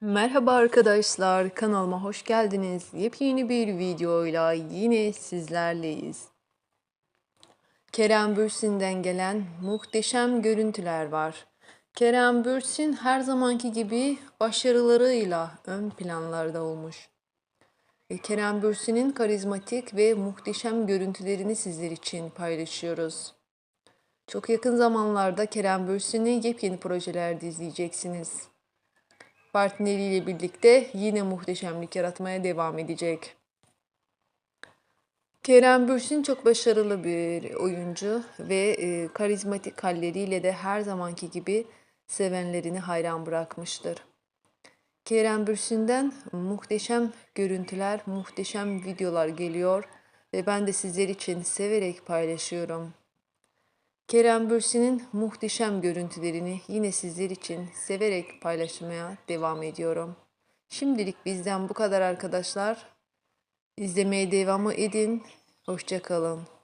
Merhaba arkadaşlar, kanalıma hoş geldiniz. Yepyeni bir videoyla yine sizlerleyiz. Kerem Bürsin'den gelen muhteşem görüntüler var. Kerem Bürsin her zamanki gibi başarılarıyla ön planlarda olmuş. E, Kerem Bürsin'in karizmatik ve muhteşem görüntülerini sizler için paylaşıyoruz. Çok yakın zamanlarda Kerem Bürsin'i yepyeni projelerde izleyeceksiniz partneriyle birlikte yine muhteşemlik yaratmaya devam edecek. Kerem Bürsin çok başarılı bir oyuncu ve e, karizmatik halleriyle de her zamanki gibi sevenlerini hayran bırakmıştır. Kerem Bürsin'den muhteşem görüntüler, muhteşem videolar geliyor ve ben de sizler için severek paylaşıyorum. Kerem Bürsin'in muhteşem görüntülerini yine sizler için severek paylaşmaya devam ediyorum. Şimdilik bizden bu kadar arkadaşlar. İzlemeye devam edin. Hoşçakalın.